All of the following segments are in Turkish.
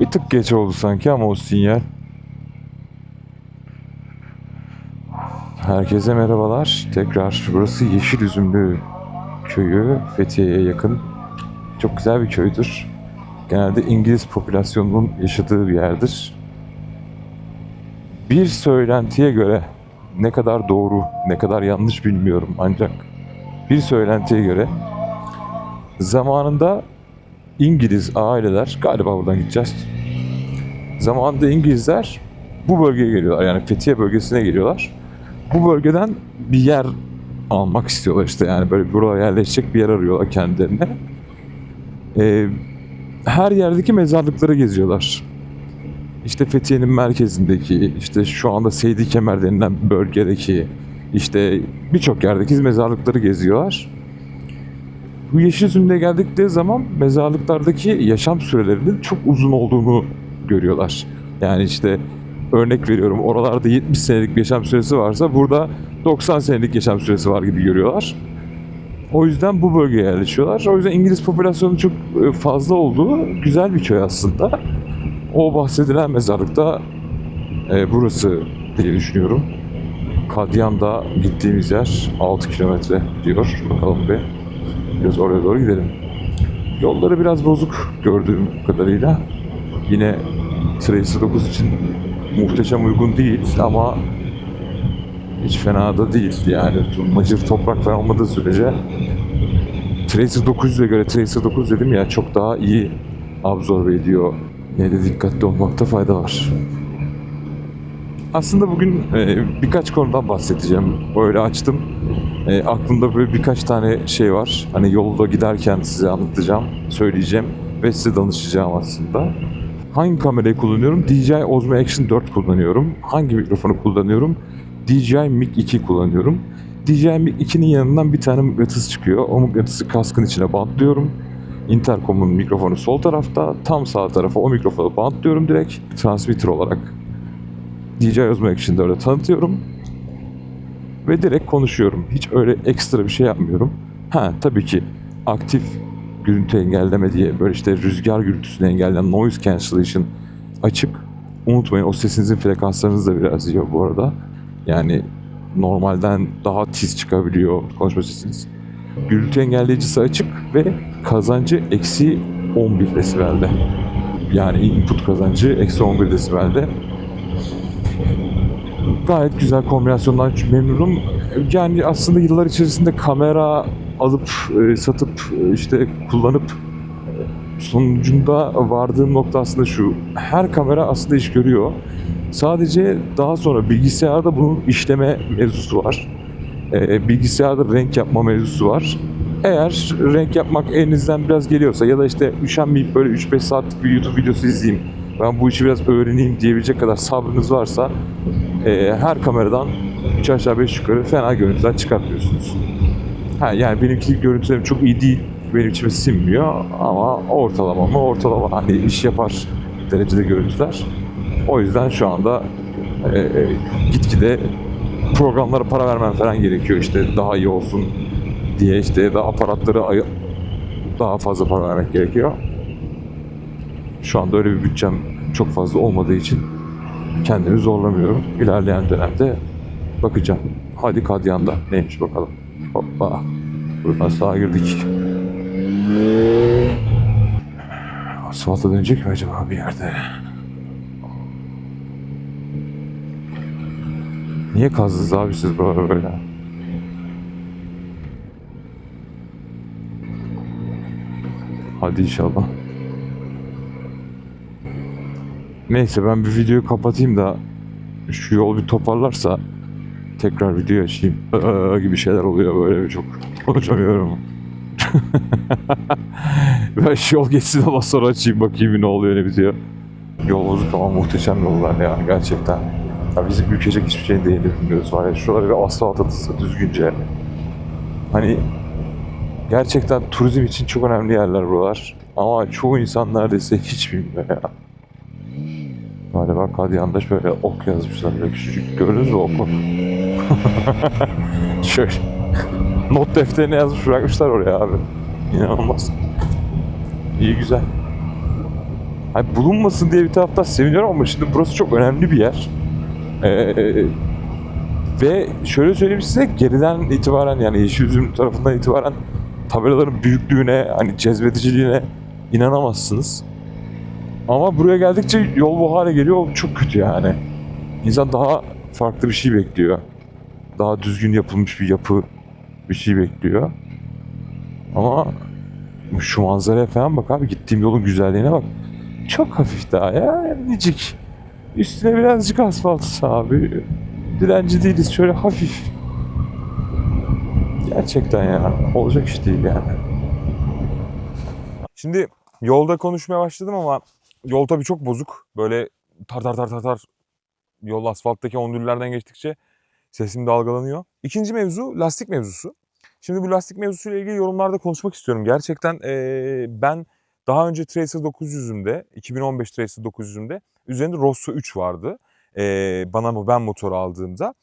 Bir tık geç oldu sanki ama o sinyal. Herkese merhabalar. Tekrar burası Yeşil Üzümlü köyü. Fethiye'ye yakın. Çok güzel bir köydür. Genelde İngiliz popülasyonunun yaşadığı bir yerdir. Bir söylentiye göre ne kadar doğru, ne kadar yanlış bilmiyorum ancak bir söylentiye göre zamanında İngiliz aileler galiba buradan gideceğiz. Zamanında İngilizler bu bölgeye geliyorlar. Yani Fethiye bölgesine geliyorlar. Bu bölgeden bir yer almak istiyorlar işte yani böyle buraya yerleşecek bir yer arıyorlar kendilerine. Ee, her yerdeki mezarlıkları geziyorlar. İşte Fethiye'nin merkezindeki, işte şu anda Seydi Kemer denilen bölgedeki, işte birçok yerdeki mezarlıkları geziyorlar. Bu Yeşilüzüm'de geldikleri zaman mezarlıklardaki yaşam sürelerinin çok uzun olduğunu görüyorlar. Yani işte örnek veriyorum oralarda 70 senelik bir yaşam süresi varsa burada 90 senelik yaşam süresi var gibi görüyorlar. O yüzden bu bölgeye yerleşiyorlar. O yüzden İngiliz popülasyonu çok e, fazla olduğu güzel bir köy aslında. O bahsedilen mezarlıkta e, burası diye düşünüyorum. Kadyan'da gittiğimiz yer 6 kilometre diyor. Bakalım bir. Biraz oraya doğru gidelim. Yolları biraz bozuk gördüğüm kadarıyla. Yine Tracer 9 için muhteşem uygun değil ama hiç fena da değil yani. Macır toprak falan olmadığı sürece Tracer 900'e göre Tracer 9 dedim ya çok daha iyi absorbe ediyor. Yine de dikkatli olmakta fayda var. Aslında bugün e, birkaç konudan bahsedeceğim. Böyle açtım. E, aklımda böyle birkaç tane şey var. Hani yolda giderken size anlatacağım, söyleyeceğim ve size danışacağım aslında. Hangi kamerayı kullanıyorum? DJI Osmo Action 4 kullanıyorum. Hangi mikrofonu kullanıyorum? DJI Mic 2 kullanıyorum. DJI Mic 2'nin yanından bir tane mıknatıs çıkıyor. O mıknatısı kaskın içine bantlıyorum. Intercom'un mikrofonu sol tarafta, tam sağ tarafa o mikrofonu bantlıyorum direkt. Transmitter olarak DJI Osmo Action 4'ü tanıtıyorum. Ve direkt konuşuyorum. Hiç öyle ekstra bir şey yapmıyorum. Ha tabii ki aktif gürültü engelleme diye böyle işte rüzgar gürültüsünü engelleyen noise cancellation açık. Unutmayın o sesinizin frekanslarınız da biraz yiyor bu arada. Yani normalden daha tiz çıkabiliyor konuşma sesiniz. Gürültü engelleyicisi açık ve kazancı eksi 11 desibelde. Yani input kazancı eksi 11 desibelde. Gayet güzel kombinasyondan memnunum. Yani aslında yıllar içerisinde kamera alıp e, satıp e, işte kullanıp e, sonucunda vardığım nokta aslında şu. Her kamera aslında iş görüyor. Sadece daha sonra bilgisayarda bunun işleme mevzusu var. Bilgisayarda renk yapma mevzusu var. Eğer renk yapmak elinizden biraz geliyorsa ya da işte üşenmeyip böyle 3-5 saatlik bir YouTube videosu izleyeyim, ben bu işi biraz öğreneyim diyebilecek kadar sabrınız varsa e, her kameradan 3 aşağı 5 yukarı fena görüntüler çıkartmıyorsunuz. Ha, yani benimki görüntülerim çok iyi değil, benim içime sinmiyor ama ortalama mı ortalama hani iş yapar derecede görüntüler. O yüzden şu anda e, e, gitgide programlara para vermem falan gerekiyor işte daha iyi olsun diye işte daha aparatları daha fazla para vermek gerekiyor. Şu anda öyle bir bütçem çok fazla olmadığı için kendimi zorlamıyorum. İlerleyen dönemde bakacağım. Hadi Kadyan'da neymiş bakalım. Hoppa. Buradan sağa girdik. Asfalta dönecek mi acaba bir yerde? Niye kazdınız abi siz böyle böyle? Hadi inşallah. Neyse ben bir videoyu kapatayım da şu yol bir toparlarsa tekrar video açayım. Gibi şeyler oluyor böyle bir çok konuşamıyorum. ben şu yol geçsin ama sonra açayım bakayım ne oluyor ne bitiyor. Yol bozuk ama muhteşem yollar ya gerçekten. Ya bizi ülkecek hiçbir şey değil bilmiyoruz var ya. Şuraları bir asfalt atılsa düzgünce. Hani gerçekten turizm için çok önemli yerler buralar. Ama çoğu insan neredeyse hiç bilmiyor ya. Galiba Kadyan'da şöyle ok yazmışlar böyle küçücük. Gördünüz mü oku? şöyle. Not defterine yazmış bırakmışlar oraya abi. İnanılmaz. İyi güzel. hani bulunmasın diye bir taraftan seviniyorum ama şimdi burası çok önemli bir yer. Ee, ve şöyle söyleyeyim size geriden itibaren yani yeşil üzüm tarafından itibaren tabelaların büyüklüğüne hani cezbediciliğine inanamazsınız. Ama buraya geldikçe yol bu hale geliyor çok kötü yani. İnsan daha farklı bir şey bekliyor. Daha düzgün yapılmış bir yapı bir şey bekliyor. Ama şu manzaraya falan bak abi gittiğim yolun güzelliğine bak. Çok hafif daha ya nicik. Üstüne birazcık asfalt abi. Direnci değiliz şöyle hafif. Gerçekten ya olacak iş değil yani. Şimdi yolda konuşmaya başladım ama yol tabii çok bozuk. Böyle tar tar tar tar tar yol asfalttaki ondüllerden geçtikçe sesim dalgalanıyor. İkinci mevzu lastik mevzusu. Şimdi bu lastik mevzusuyla ilgili yorumlarda konuşmak istiyorum. Gerçekten eee, ben daha önce Tracer 900'ümde, 2015 Tracer 900'ümde üzerinde Rosso 3 vardı. Eee, bana mı ben motoru aldığımda.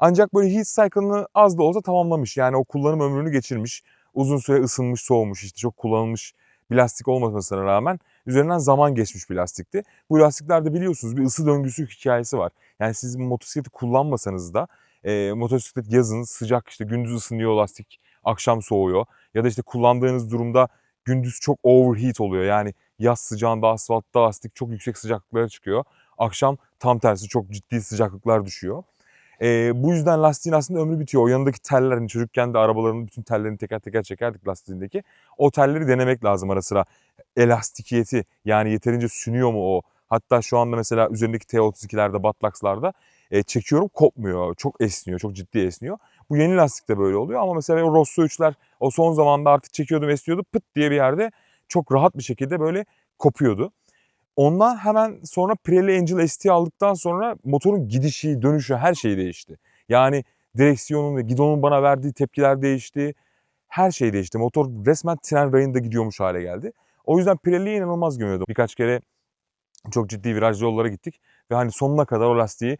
Ancak böyle heat cycle'ını az da olsa tamamlamış. Yani o kullanım ömrünü geçirmiş. Uzun süre ısınmış, soğumuş, işte çok kullanılmış bir lastik olmasına rağmen üzerinden zaman geçmiş bir lastikti. Bu lastiklerde biliyorsunuz bir ısı döngüsü hikayesi var. Yani siz motosikleti kullanmasanız da e, motosiklet yazın sıcak işte gündüz ısınıyor lastik, akşam soğuyor. Ya da işte kullandığınız durumda gündüz çok overheat oluyor. Yani yaz sıcağında asfaltta lastik çok yüksek sıcaklıklara çıkıyor. Akşam tam tersi çok ciddi sıcaklıklar düşüyor. E, bu yüzden lastiğin aslında ömrü bitiyor. O yanındaki teller, hani çocukken de arabaların bütün tellerini teker teker çekerdik lastiğindeki. O telleri denemek lazım ara sıra. Elastikiyeti yani yeterince sünüyor mu o? Hatta şu anda mesela üzerindeki T32'lerde, Batlax'larda e, çekiyorum kopmuyor. Çok esniyor, çok ciddi esniyor. Bu yeni lastikte böyle oluyor ama mesela o Rosso 3'ler o son zamanda artık çekiyordum esniyordu pıt diye bir yerde çok rahat bir şekilde böyle kopuyordu. Ondan hemen sonra Pirelli Angel ST aldıktan sonra motorun gidişi, dönüşü her şey değişti. Yani direksiyonun ve gidonun bana verdiği tepkiler değişti. Her şey değişti. Motor resmen tren rayında gidiyormuş hale geldi. O yüzden Pirelli'ye inanılmaz güveniyordum. Birkaç kere çok ciddi virajlı yollara gittik. Ve hani sonuna kadar o lastiği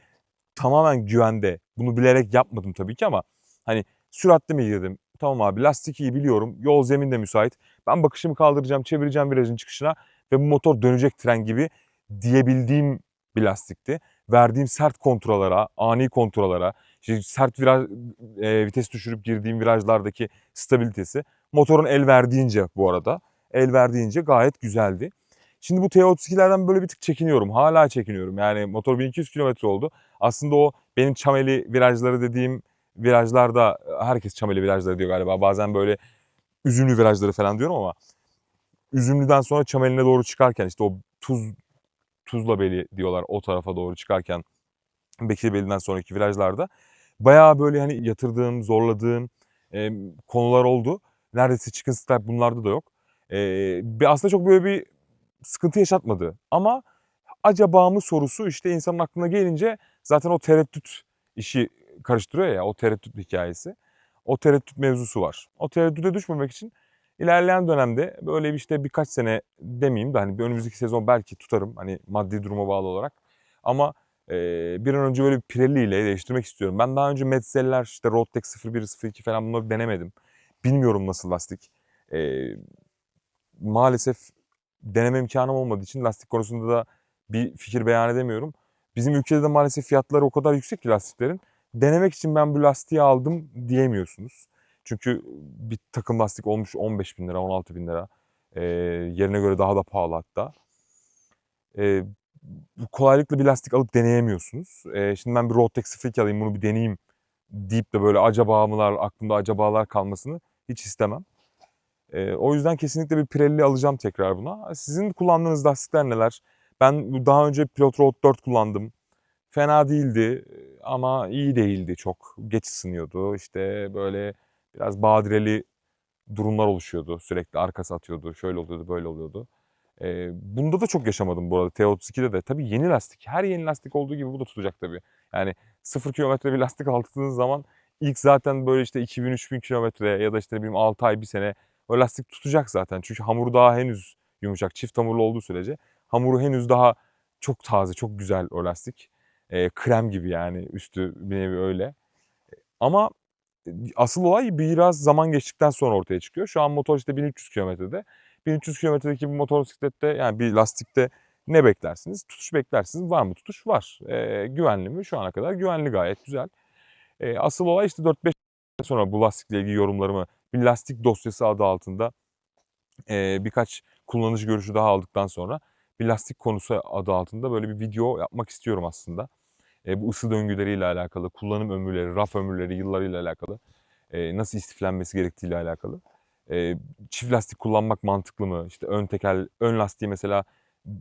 tamamen güvende. Bunu bilerek yapmadım tabii ki ama hani süratli mi girdim? Tamam abi lastik iyi biliyorum. Yol zemin de müsait. Ben bakışımı kaldıracağım, çevireceğim virajın çıkışına ve bu motor dönecek tren gibi diyebildiğim bir lastikti. Verdiğim sert kontrollara, ani kontrollara, işte sert viraj, e, vites düşürüp girdiğim virajlardaki stabilitesi motorun el verdiğince bu arada el verdiğince gayet güzeldi. Şimdi bu T32'lerden böyle bir tık çekiniyorum. Hala çekiniyorum. Yani motor 1200 kilometre oldu. Aslında o benim çameli virajları dediğim virajlarda herkes çameli virajları diyor galiba. Bazen böyle üzümlü virajları falan diyorum ama Üzümlü'den sonra Çameli'ne doğru çıkarken işte o tuz Tuzla Beli diyorlar o tarafa doğru çıkarken Bekirbeli'den sonraki virajlarda bayağı böyle hani yatırdığım, zorladığım e, konular oldu. Neredeyse chicken strap bunlarda da yok. E, aslında çok böyle bir sıkıntı yaşatmadı. Ama acaba mı sorusu işte insanın aklına gelince zaten o tereddüt işi karıştırıyor ya o tereddüt hikayesi. O tereddüt mevzusu var. O tereddüte düşmemek için İlerleyen dönemde böyle işte birkaç sene demeyeyim de hani bir önümüzdeki sezon belki tutarım hani maddi duruma bağlı olarak. Ama e, bir an önce böyle bir Pirelli ile değiştirmek istiyorum. Ben daha önce Metzeler işte Roadtex 01, 02 falan bunları denemedim. Bilmiyorum nasıl lastik. E, maalesef deneme imkanım olmadığı için lastik konusunda da bir fikir beyan edemiyorum. Bizim ülkede de maalesef fiyatları o kadar yüksek ki lastiklerin. Denemek için ben bu lastiği aldım diyemiyorsunuz. Çünkü bir takım lastik olmuş 15 bin lira, 16 bin lira. E, yerine göre daha da pahalı hatta. E, kolaylıkla bir lastik alıp deneyemiyorsunuz. E, şimdi ben bir Roadtex 02 alayım bunu bir deneyeyim deyip de böyle acaba mılar, aklımda acabalar kalmasını hiç istemem. E, o yüzden kesinlikle bir Pirelli alacağım tekrar buna. Sizin kullandığınız lastikler neler? Ben daha önce Pilot Road 4 kullandım. Fena değildi ama iyi değildi çok. Geç ısınıyordu. İşte böyle biraz badireli durumlar oluşuyordu. Sürekli arkası atıyordu. Şöyle oluyordu, böyle oluyordu. Ee, bunda da çok yaşamadım bu arada. T32'de de. Tabii yeni lastik. Her yeni lastik olduğu gibi bu da tutacak tabii. Yani 0 kilometre bir lastik aldığınız zaman ilk zaten böyle işte 2000-3000 kilometre ya da işte ne bileyim 6 ay bir sene o lastik tutacak zaten. Çünkü hamuru daha henüz yumuşak. Çift hamurlu olduğu sürece hamuru henüz daha çok taze, çok güzel o lastik. Ee, krem gibi yani üstü bir nevi öyle. Ama asıl olay biraz zaman geçtikten sonra ortaya çıkıyor. Şu an motor işte 1300 kilometrede. 1300 kilometredeki bir motosiklette yani bir lastikte Ne beklersiniz? Tutuş beklersiniz. Var mı tutuş? Var. Ee, güvenli mi? Şu ana kadar güvenli gayet güzel. Ee, asıl olay işte 4-5 sonra bu lastikle ilgili yorumlarımı bir lastik dosyası adı altında e, birkaç kullanıcı görüşü daha aldıktan sonra bir lastik konusu adı altında böyle bir video yapmak istiyorum aslında. E, bu ısı döngüleriyle alakalı, kullanım ömürleri, raf ömürleri yıllarıyla alakalı, e, nasıl istiflenmesi gerektiğiyle alakalı. E, çift lastik kullanmak mantıklı mı? İşte ön tekel, ön lastiği mesela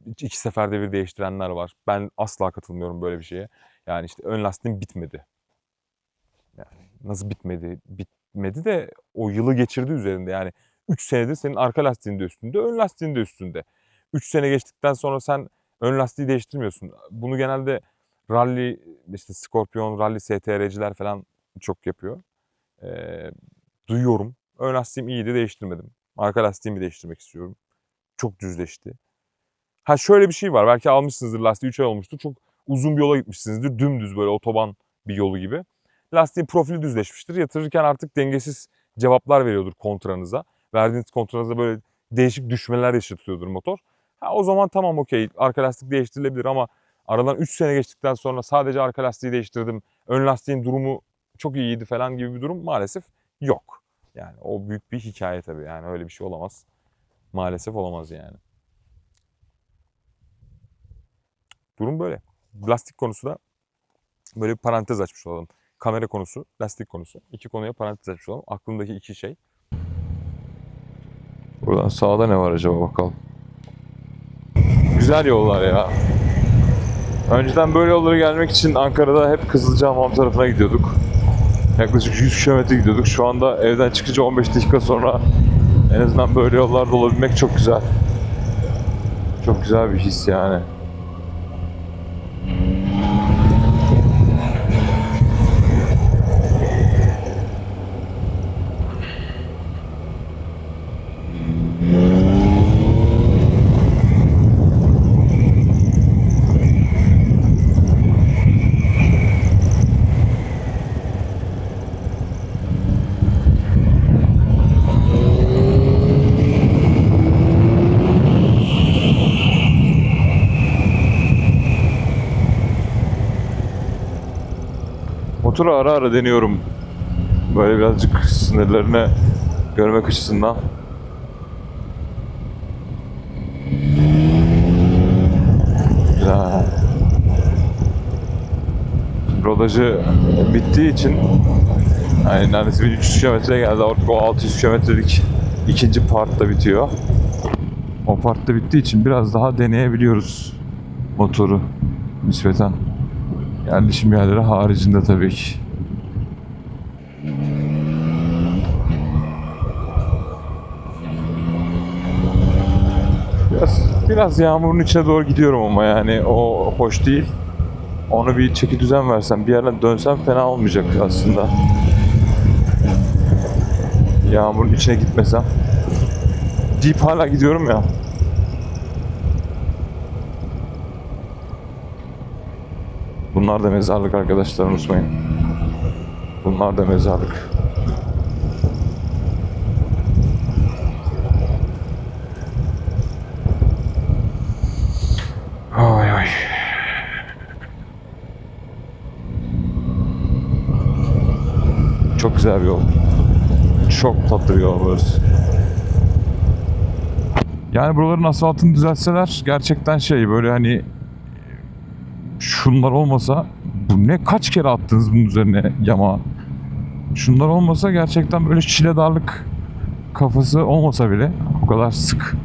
iki seferde bir değiştirenler var. Ben asla katılmıyorum böyle bir şeye. Yani işte ön lastiğim bitmedi. Yani nasıl bitmedi? Bitmedi de o yılı geçirdi üzerinde. Yani 3 senedir senin arka lastiğin de üstünde, ön lastiğin de üstünde. 3 sene geçtikten sonra sen ön lastiği değiştirmiyorsun. Bunu genelde rally, işte Scorpion, rally STR'ciler falan çok yapıyor. Ee, duyuyorum. Ön lastiğim iyiydi değiştirmedim. Arka lastiğimi değiştirmek istiyorum. Çok düzleşti. Ha şöyle bir şey var. Belki almışsınızdır lastiği 3 ay olmuştur. Çok uzun bir yola gitmişsinizdir. Dümdüz böyle otoban bir yolu gibi. Lastiğin profili düzleşmiştir. Yatırırken artık dengesiz cevaplar veriyordur kontranıza. Verdiğiniz kontranıza böyle değişik düşmeler yaşatıyordur motor. Ha, o zaman tamam okey arka lastik değiştirilebilir ama aradan 3 sene geçtikten sonra sadece arka lastiği değiştirdim. Ön lastiğin durumu çok iyiydi falan gibi bir durum maalesef yok. Yani o büyük bir hikaye tabii yani öyle bir şey olamaz. Maalesef olamaz yani. Durum böyle. Lastik konusu da böyle bir parantez açmış olalım. Kamera konusu, lastik konusu. İki konuya parantez açmış olalım. Aklımdaki iki şey. Buradan sağda ne var acaba bakalım. Güzel yollar ya. Önceden böyle yollara gelmek için Ankara'da hep Kızılcahamam tarafına gidiyorduk. Yaklaşık 100 kilometre gidiyorduk. Şu anda evden çıkınca 15 dakika sonra en azından böyle yollarda olabilmek çok güzel. Çok güzel bir his yani. Motoru ara ara deniyorum. Böyle birazcık sınırlarını görmek açısından. Güzel. Rodajı bittiği için yani neredeyse 1300 kilometre geldi. Artık o 600 kilometrelik ikinci part da bitiyor. O part da bittiği için biraz daha deneyebiliyoruz motoru nispeten. Yerleşim yerleri haricinde tabii ki. Biraz, biraz yağmurun içine doğru gidiyorum ama yani o hoş değil. Onu bir çeki düzen versem, bir yerden dönsem fena olmayacak aslında. Yağmurun içine gitmesem. Deep hala gidiyorum ya. Bunlar da mezarlık arkadaşlar unutmayın. Bunlar da mezarlık. Ay ay. Çok güzel bir yol. Çok tatlı bir yol burası. Yani buraların asfaltını düzeltseler gerçekten şey böyle hani şunlar olmasa bu ne kaç kere attınız bunun üzerine yama. Şunlar olmasa gerçekten böyle çiledarlık kafası olmasa bile o kadar sık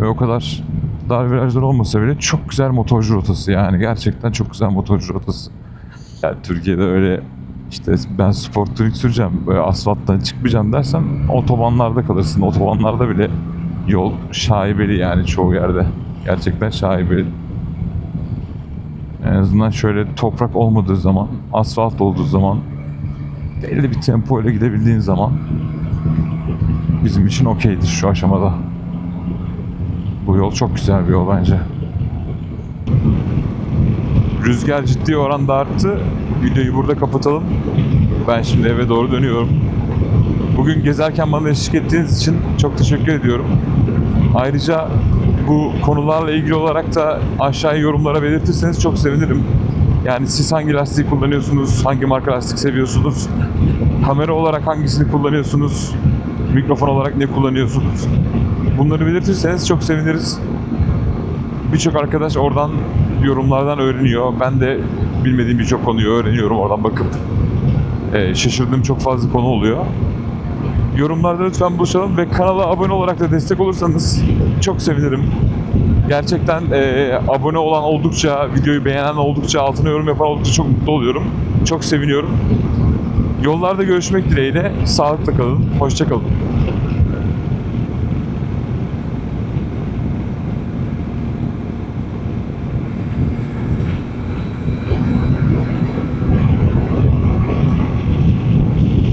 ve o kadar dar virajlar olmasa bile çok güzel motorcu rotası yani gerçekten çok güzel motorcu rotası. Yani Türkiye'de öyle işte ben spor turing süreceğim böyle asfalttan çıkmayacağım dersen otobanlarda kalırsın. Otobanlarda bile yol şaibeli yani çoğu yerde. Gerçekten şaibeli. En azından şöyle toprak olmadığı zaman, asfalt olduğu zaman, belli bir tempo ile gidebildiğin zaman bizim için okeydir şu aşamada. Bu yol çok güzel bir yol bence. Rüzgar ciddi oranda arttı. Videoyu burada kapatalım. Ben şimdi eve doğru dönüyorum. Bugün gezerken bana eşlik ettiğiniz için çok teşekkür ediyorum. Ayrıca bu konularla ilgili olarak da aşağıya yorumlara belirtirseniz çok sevinirim. Yani siz hangi lastiği kullanıyorsunuz, hangi marka lastik seviyorsunuz, kamera olarak hangisini kullanıyorsunuz, mikrofon olarak ne kullanıyorsunuz? Bunları belirtirseniz çok seviniriz. Birçok arkadaş oradan yorumlardan öğreniyor. Ben de bilmediğim birçok konuyu öğreniyorum oradan bakıp. Ee, şaşırdığım çok fazla konu oluyor. Yorumlarda lütfen buluşalım ve kanala abone olarak da destek olursanız çok sevinirim. Gerçekten e, abone olan oldukça, videoyu beğenen oldukça, altına yorum yapan oldukça çok mutlu oluyorum. Çok seviniyorum. Yollarda görüşmek dileğiyle. Sağlıkla kalın. Hoşça kalın.